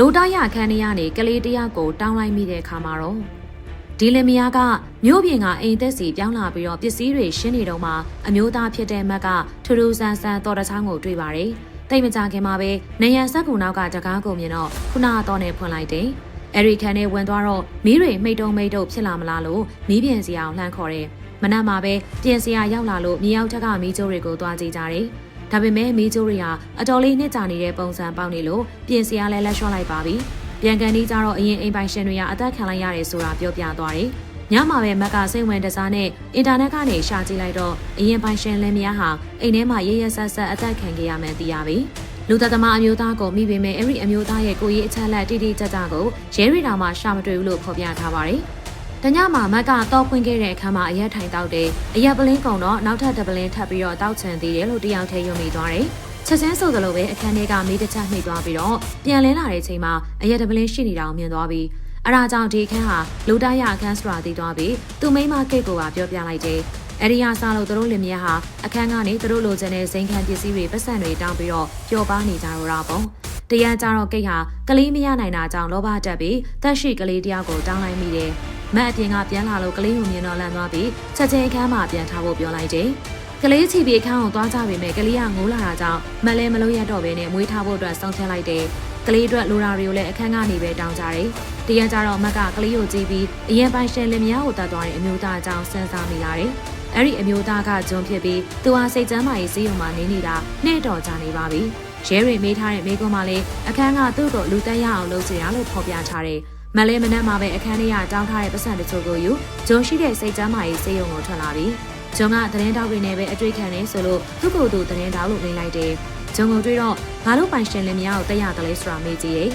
လိုတာရခန်းထဲကနေကလေးတယောက်ကိုတောင်းလိုက်မိတဲ့အခါမှာတော့ဒီလင်မယားကမြို့ပြင်ကအိမ်သက်စီပြောင်းလာပြီးတော့ပစ္စည်းတွေရှင်းနေတော့မှအမျိုးသားဖြစ်တဲ့မက်ကထူးထူးဆန်းဆန်းတော်တချောင်းကိုတွေ့ပါတယ်။တိတ်မကြခင်မှာပဲနေရန်ဆက်ကူနောက်ကတကားကိုမြင်တော့ခုနကတော့နဲ့ဖွင့်လိုက်တယ်။အဲဒီခန်းထဲဝင်သွားတော့မီးတွေမိတ်တုံမိတ်တုံဖြစ်လာမလားလို့မီးပြင်စရာကိုလှမ်းခေါ်တယ်။မနက်မှာပဲပြင်စရာရောက်လာလို့မြေရောက်ထက်ကမီးကျိုးတွေကိုသွားကြည့်ကြတယ်။ ဒါပေမဲ့မီးကျိုးတွေဟာအတော်လေးနှစ်ကြာနေတဲ့ပုံစံပေါက်နေလို့ပြင်စရာလည်းလက်လျှော့လိုက်ပါပြီ။ပြန်ကန်ဒီကြတော့အရင်အိမ်ပိုင်ရှင်တွေကအသက်ခံလိုက်ရတယ်ဆိုတာပြောပြသွားတယ်။ညမှာပဲမက်ကစိတ်ဝင်တစားနဲ့အင်တာနက်ကနေရှာကြည့်လိုက်တော့အရင်ပိုင်ရှင်လင်မယားဟာအိမ်ထဲမှာရရဆက်ဆက်အသက်ခံခဲ့ရမှန်းသိရပြီ။လူသက်သမားအမျိုးသားကိုမိပေမဲ့အဲ့ဒီအမျိုးသားရဲ့ကိုကြီးအချက်လက်တိတိကျကျကိုရဲရီတောင်မှရှာမတွေ့ဘူးလို့ဖော်ပြထားပါတယ်။ တညမှာမက်ကတော့ဖွင့်ခဲ့တဲ့အခါမှာအရက်ထိုင်တောက်တယ်။အရက်ပလင်းကုံတော့နောက်ထပ်တပလင်းထပ်ပြီးတော့တောက်ချန်သေးတယ်လို့တယောက်ထဲယုံမိသွားတယ်။ချက်ချင်းဆိုသလိုပဲအခန်းထဲကမီးတစ်ချက်နှိပ်သွားပြီးတော့ပြန်လင်းလာတဲ့ချိန်မှာအရက်တပလင်းရှိနေတာကိုမြင်သွားပြီးအဲဒါကြောင့်ဒီအခန်းဟာလူတရအခန်းဆိုတာသိသွားပြီးသူမိမကိတ်ကိုပါပြောပြလိုက်တယ်။အဲဒီဟာစားလို့သူတို့လင်မယားဟာအခန်းကနေသူတို့လိုချင်တဲ့ဇိမ်ခံပစ္စည်းတွေပတ်စံတွေတောင်းပြီးတော့ပျော်ပါနေကြတော့တာပေါ့။တရားကြတော့ကိတ်ဟာကလေးမရနိုင်တာကြောင့်လောဘတက်ပြီးတက်ရှိကလေးတယောက်ကိုတောင်းလိုက်မိတယ်။ မက်အပြင်ကပြန်လာလို့ကလေးကိုမြင်တော့လန့်သွားပြီးချက်ချင်းအခန်းမှာပြန်ထားဖို့ပြောလိုက်တယ်။ကလေးချီပြီးအခန်းကိုသွားကြပေမဲ့ကလေးကငိုးလာတာကြောင့်မက်လည်းမလို့ရတော့ဘဲနဲ့မွေးထားဖို့အတွက်ဆုံးဖြတ်လိုက်တယ်။ကလေးအတွက်လိုရာတွေကိုလည်းအခန်းကနေပဲတောင်းကြတယ်။တရံကြတော့မက်ကကလေးကိုကြည့်ပြီးအရင်ပိုင်ရှင်လင်မယားကိုတတ်သွားတဲ့အမျိုးသားအကြောင်းစဉ်းစားမိရတယ်။အဲ့ဒီအမျိုးသားကဂျွန်ဖြစ်ပြီးသူဟာစိတ်ကျမ်းမာရေးစေးရုံမှာနေနေတာနဲ့တော်ကြနေပါပြီ။ရဲတွေမေးထားတဲ့မိကုံးမလေးအခန်းကသူ့ကိုလူတက်ရအောင်လုပ်စီရလို့ဖော်ပြထားတယ်။ မလဲမနက်မှာပဲအခန်းထဲကတောင်းထားတဲ့ပတ်စံတချို့ကိုယူဂျွန်ရှိတဲ့စိတ်ကျမ်းမာရေးစေးရုံကိုထွက်လာပြီ။ဂျွန်ကသတင်းတောက်တွေနဲ့ပဲအတွေ့ခံနေဆိုလို့သူ့ကိုယ်သူသတင်းတောက်လို့ဝင်လိုက်တယ်။ဂျုံကိုတွေ့တော့ငါတို့ပိုင်ရှင်လင်မယားကိုတက်ရတယ်လဲဆိုတာမေးကြည့်ရဲ့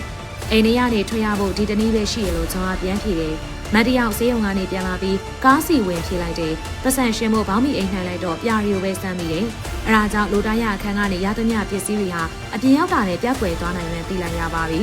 အိမ်ထဲကနေထွက်ရဖို့ဒီတနည်းပဲရှိရလို့ဂျုံကပြန်ဖြေတယ်မတ်တယောက်ဆေးရုံကနေပြန်လာပြီးကားစီဝင်ဖြေလိုက်တယ်ပတ်စံရှင်မို့ဘောင်းမီအိမ်နှံလိုက်တော့ပြရီကိုပဲစမ်းမိတယ်အဲဒါကြောင့်လိုတိုင်းရအခန်းကနေရသမျှပစ္စည်းတွေဟာအပြင်ရောက်တာနဲ့ပြက်ကွယ်သွားနိုင်မှန်းသိလိုက်ရပါပြီ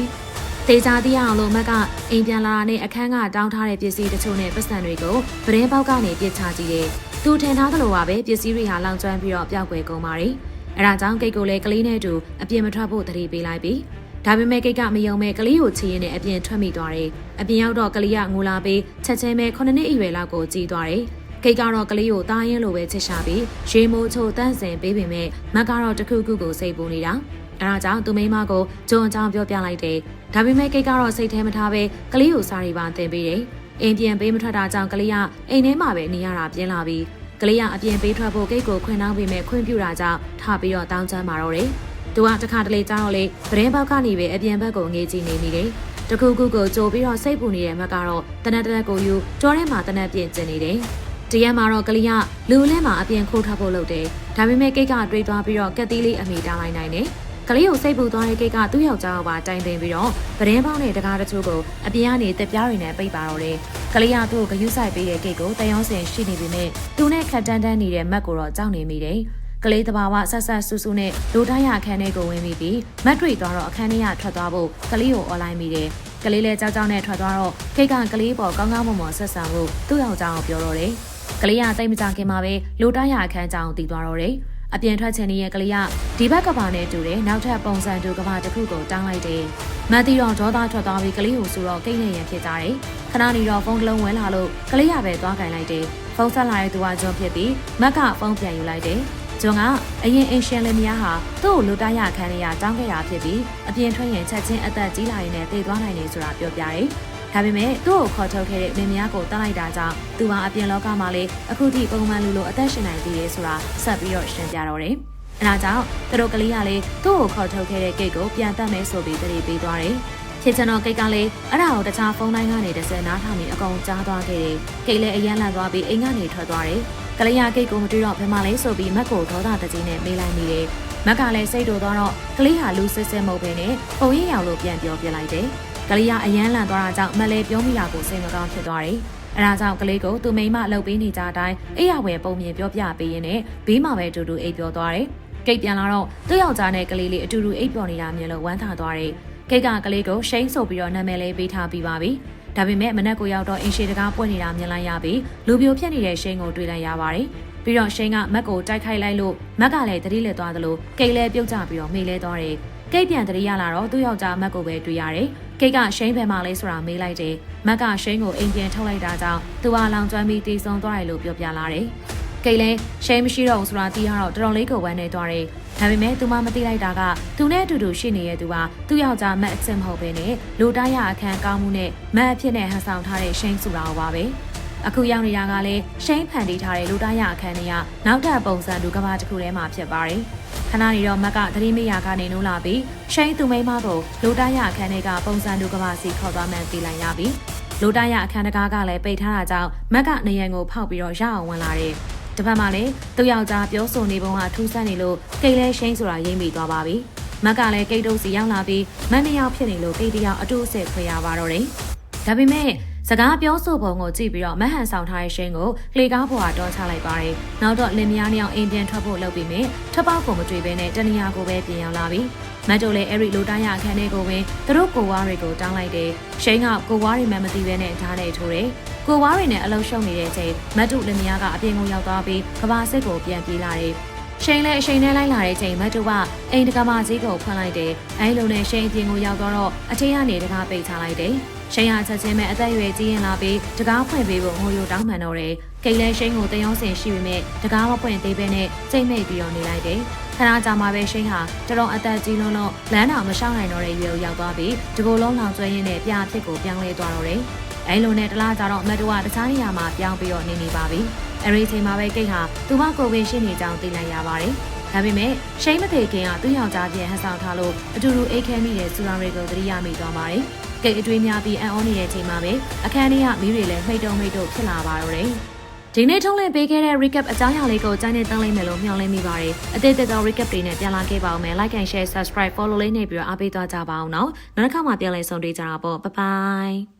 တေချာသိရအောင်လို့မက်ကအိမ်ပြန်လာတာနဲ့အခန်းကတောင်းထားတဲ့ပစ္စည်းတချို့နဲ့ပတ်စံတွေကိုပရင်းပေါက်ကနေပြစ်ချကြည့်တယ်သူထင်ထားသလိုပါပဲပစ္စည်းတွေဟာလောင်ကျွမ်းပြီးတော့ပျောက်ကွယ်ကုန်ပါတယ်အဲဒါကြောင့်ကိတ်ကိုလည်းကလေးနဲ့အတူအပြင်မထွက်ဖို့တတိပေးလိုက်ပြီးဒါပေမဲ့ကိတ်ကမယုံမဲ့ကလေးကိုချီရင်နဲ့အပြင်ထွက်မိသွားတယ်။အပြင်ရောက်တော့ကလေးကငိုလာပြီးချက်ချင်းပဲ9နှစ်အရွယ်လောက်ကိုကြည်သွားတယ်။ကိတ်ကတော့ကလေးကိုတားရင်လိုပဲချစ်ရှာပြီးရေမိုးချိုတန့်စင်ပေးပေမဲ့မက်ကတော့တခုခုကိုစိတ်ပူနေတာ။ အဲဒါကြောင့်သူမိမကိုဂျွန်အကြောင်းပြောပြလိုက်တယ်။ဒါပေမဲ့ကိတ်ကတော့စိတ်ထဲမထားပဲကလေးကိုစားရီပါတင်ပေးတယ်။အိမ်ပြန်ပေးမထွက်တာကြောင့်ကလေးကအိမ်ထဲမှာပဲနေရတာပြင်းလာပြီးကလေးကအပြင်ပေးထွက်ဖို့ကိတ်ကိုခွင့်နှောင်းပေးမဲ့ခွင့်ပြုတာကြောင့်ထပြီးတော့တောင်းချမ်းมาတော့တယ်။သူကတခါတလေကြားတော့လေသတင်းပေါက်ကနေပဲအပြင်ဘက်ကိုငေးကြည့်နေမိတယ်။တခုခုကိုကြိုပြီးတော့စိတ်ပူနေတဲ့မက်ကတော့တနက်တနက်ကိုယူကြောထဲမှာတနက်ပြင်ကျင်နေတယ်။တရက်မှာတော့ကလေးကလူလဲမှာအပြင်ခိုးထားဖို့လုပ်တယ်။ဒါပေမဲ့ကိတ်ကတွေးသွားပြီးတော့ကက်သီးလေးအမိတားလိုက်နိုင်တယ်။ ကလေးကိုစိတ်ပူသွားတဲ့ကိတ်ကသူ့ယောက်ျားကိုပါတိုင်ပင်ပြီးတော့ပဒင်းပေါင်းနဲ့တကားတချို့ကိုအပြင်ကနေတက်ပြားတွေနဲ့ပိတ်ပါတော့တယ်။ကလေးကသူ့ကိုဂယုဆိုင်ပေးတဲ့ကိတ်ကိုတယောင်းစင်ရှိနေပြီမဲ့သူနဲ့ခက်တန်းတန်းနေတဲ့မက်ကိုတော့ကြောက်နေမိတယ်။ကလေးတဘာဝဆက်ဆက်ဆူဆူနဲ့လိုတိုင်းရအခန်းထဲကိုဝင်ပြီးပြီးမတ်တွေသွားတော့အခန်းထဲကထွက်သွားဖို့ကလေးကိုអော်လိုင်းမိတယ်။ကလေးလည်းကြောက်ကြောက်နဲ့ထွက်သွားတော့ကိတ်ကကလေးပေါ်ကောင်းကောင်းမွန်မွန်ဆက်ဆံဖို့သူ့ယောက်ျားကိုပြောတော့တယ်။ကလေးကတိတ်မကြခင်မှာပဲလိုတိုင်းရအခန်းကြောင်တည်သွားတော့တယ်။ အပြင်ထွက်ချင်တဲ့ကလေးကဒီဘက်ကဘာနဲ့တူတယ်နောက်ထပ်ပုံစံတူကဘာတစ်ခုကိုတောင်းလိုက်တယ်။မတ်တီတော့ဒေါသထွက်သွားပြီးကလေးကိုဆိုတော့ကိတ်နေရန်ဖြစ်ကြတယ်။ခဏနေတော့ဖုန်းတစ်လုံးဝင်လာလို့ကလေးရပဲသွားကင်လိုက်တယ်။ဖုန်းဆက်လာတဲ့သူကဂျွန်ဖြစ်ပြီးမက်ကဖုန်းပြန်ယူလိုက်တယ်။ဂျွန်ကအရင်အင်ရှင်လင်မယားဟာသူ့ကိုလူတရခန်းလေးရတောင်းခဲ့တာဖြစ်ပြီးအပြင်ထွက်ရင်ချက်ချင်းအသက်ကြီးလာရင်လည်းတည်သွားနိုင်တယ်ဆိုတာပြောပြတယ်။ ဒါပေမဲ့သူ့ကိုခေါ်ထုတ်ခဲ့တဲ့မင်းမယားကိုတတ်လိုက်တာကြောင့်သူဟာအပြင်လောကမှာလေအခုထိပုံမှန်လူလိုအသက်ရှင်နိုင်သေးတယ်ဆိုတာဆက်ပြီးတော့ရှင်းပြတော့တယ်။အဲဒါကြောင့်သူတို့ကလေးကလေသူ့ကိုခေါ်ထုတ်ခဲ့တဲ့ကိတ်ကိုပြန်တတ်မယ်ဆိုပြီးတတိပေးသွားတယ်။ဖြစ်ချင်တော့ကိတ်ကလည်းအဲ့ဒါကိုတခြားဖုန်းတိုင်းကနေတစ်စက်နားထောင်ပြီးအကုန်ကြားသွားခဲ့တယ်။ကိတ်လည်းအရန်လန့်သွားပြီးအိမ်ကနေထွက်သွားတယ်။ကလေးရကိတ်ကိုမတွေ့တော့ဘယ်မှလဲဆိုပြီးမက်ကိုဒေါသတကြီးနဲ့မေးလိုက်မိတယ်။မက်ကလည်းစိတ်တူသွားတော့ကလေးဟာလူစစ်စစ်မဟုတ်ဘဲနဲ့ပုံရိပ်ရောင်လို့ပြန်ပြောပြလိုက်တယ်။ ကလေးကအရန်လန့်သွားတာကြောင့်မက်လည်းပြောမိတာကိုစိတ်မကောင်းဖြစ်သွားတယ်။အဲဒါကြောင့်ကလေးကိုသူမိမအလုပ်ပေးနေကြတဲ့အတိုင်းအိယာဝယ်ပုံမြင်ပြောပြပေးရင်းနဲ့ဘေးမှာပဲတူတူအိပ်ပျော်သွားတယ်။ကိတ်ပြန်လာတော့သူ့ယောက်ျားနဲ့ကလေးလေးအတူတူအိပ်ပျော်နေတာမြင်လို့ဝမ်းသာသွားတယ်။ကိတ်ကကလေးကိုရှိန်ဆိုပြီးတော့နာမည်လေးပေးထားပြီးပါပြီ။ဒါပေမဲ့မနက်ကိုရောက်တော့အင်ရှေတကားပွင့်နေတာမြင်လိုက်ရပြီးလူပြိုဖြစ်နေတဲ့ရှိန်ကိုတွေ့လိုက်ရပါတယ်။ပြီးတော့ရှိန်ကမက်ကိုတိုက်ခိုက်လိုက်လို့မက်ကလည်းတတိလက်သွားသလိုကိတ်လည်းပြုတ်ကျပြီးတော့မေ့လဲသွားတယ်။ကိတ်ပြန်တရိရလာတော့သူ့ယောက်ျားမက်ကိုပဲတွေ့ရတယ်။ ကိတ်ကရှိန်ဖယ်မှလဲဆိုတာမေးလိုက်တယ်။မက်ကရှိန်ကိုအိမ်ပြန်ထုတ်လိုက်တာကြောင့်သူဟာလောင်ကျွမ်းပြီးတည်ဆုံသွားတယ်လို့ပြောပြလာတယ်။ကိတ်လည်းရှိန်မရှိတော့ဘူးဆိုတာသိရတော့တော်တော်လေးကိုဝမ်းနေသွားတယ်။ဒါပေမဲ့သူမမသိလိုက်တာကသူနဲ့အတူတူရှိနေတဲ့သူဟာသူ့ယောက်ျားမက်အစ်စ်မဟုတ်ဘဲနဲ့လူတိုင်းရအခန်းကောင်းမှုနဲ့မက်အဖြစ်နဲ့ဟန်ဆောင်ထားတဲ့ရှိန်ဆိုတာပါပဲ။အခုရောက်နေတာကလည်းရှိန်ဖန်တီးထားတဲ့လူသားရအခန်းတွေကနောက်ထပ်ပုံစံလူကဘာတစ်ခုထဲမှာဖြစ်ပါတယ်။ ခဏနေတော့မက်ကသတိမရကနေနိုးလာပြီးရှိန်သူမိန်းမကိုလူသားရအခန်းတွေကပုံစံလူကဘာစီခေါ်သွားမှန်းသိလိုက်ရပြီ။လူသားရအခန်းတကားကလည်းပိတ်ထားတာကြောင့်မက်ကနေရန်ကိုဖောက်ပြီးတော့ရအောင်ဝင်လာတယ်။တစ်ဖက်မှာလည်းသူ့ယောက်ျားပြောဆိုနေပုံကထူးဆန်းနေလို့ကိတ်လဲရှိန်ဆိုတာရိမ့်မိသွားပါပြီ။မက်ကလည်းကိတ်တုပ်စီရောက်လာပြီးမန်တယောက်ဖြစ်နေလို့ကိတ်တယောက်အတူအဆက်ခွေရပါတော့တယ်။ဒါပေမဲ့ စကားပြောဆိုပုံကိုကြည့်ပြီးတော့မဟန်ဆောင်ထားတဲ့ရှင်းကိုလေကားပေါ်ကတော့ချလိုက်ပါတယ်။နောက်တော့လင်မယားနှစ်ယောက်အိမ်ပြန်ထွက်ဖို့လုပ်ပြီးမြထပ်ပေါက်ကိုမတွေ့ဘဲနဲ့တနေရာကိုပဲပြင်ရောက်လာပြီ။မတ်တို့လည်းအဲ့ဒီလိုတိုင်းရအခန်းထဲကိုဝင်သူတို့ကိုဝါးတွေကိုတောင်းလိုက်တယ်။ရှင်းကကိုဝါးတွေမှမသိဘဲနဲ့ဓာတ်နဲ့ထိုးတယ်။ကိုဝါးတွေနဲ့အလုံးရှုံနေတဲ့ချိန်မတ်တို့လင်မယားကအပြင်ကိုရောက်သွားပြီးကဘာစစ်ကိုပြန်ပြေးလာတယ်။ရှိန်လည်းအချိန်နဲ့လိုက်လာတဲ့ချိန်မတ်တူကအိမ်တကမာကြီးကိုဖွင့်လိုက်တယ်။အဲလိုနဲ့ရှိန်အပြင်ကိုရောက်တော့အထင်းကနေတကားပိတ်ချလိုက်တယ်။ ရှိန်ဟာချက်ချင်းပဲအသက်အရွယ်ကြီးရင်လာပြီးတကားဖွင့်ပေးဖို့ငိုယိုတောင်းပန်တော့တယ်။ကိတ်လည်းရှိန်ကိုတယောင်းစင်ရှိပေမဲ့တကားမဖွင့်သေးဘဲနဲ့စိတ်မိတ်ပြီးတော့နေလိုက်တယ်။ခဏကြာမှပဲရှိန်ဟာတတော်အသက်ကြီးလွန်းလို့လမ်းတော်မရှောင်နိုင်တော့တဲ့ရွယ်ကိုရောက်သွားပြီးတကိုယ်လုံးလောင်ကျွမ်းရင်းနဲ့ပြာဖြစ်ကိုပြောင်းလဲသွားတော့တယ်။အဲလိုနဲ့တလားကြတော့မတ်တူကတခြားနေရာမှာပြောင်းပြီးတော့နေနေပါပြီ။အဲဒီအချိန်မှာပဲကိတ်ဟာသူမကိုယ်ဝင်ရှိနေကြောင်းသိလိုက်ရပါတယ်။ဒါပေမဲ့ရှိန်မသေးခင်ကသူ့ယောက်ျားပြန်ဟန်ဆောင်ထားလို့အတူတူအိတ်ခဲမိတဲ့စူရာတွေကိုသတိရမိသွားပါတယ်။ ကိတ်အတွေးများပြီးအံ့ဩနေတဲ့အချိန်မှာပဲအခန်းထဲကမီးတွေလည်းမှိတ်တုံမှိတ်တုံဖြစ်လာပါတော့တယ်။ဒီနေ့ထုံးလင်းပေးခဲ့တဲ့ recap အကြောင်းအရာလေးကိုကြားနေတန်းလိုက်မယ်လို့မျှော်လင့်မိပါတယ်။အသေးသေးသော recap တွေနဲ့ပြန်လာခဲ့ပါဦးမယ်။ like and share subscribe follow လေးနေပြီးတော့အားပေးသွားကြပါအောင်နော်။နောက်တစ်ခါမှပြန်လည်ဆုံတွေ့ကြတာပေါ့။ bye bye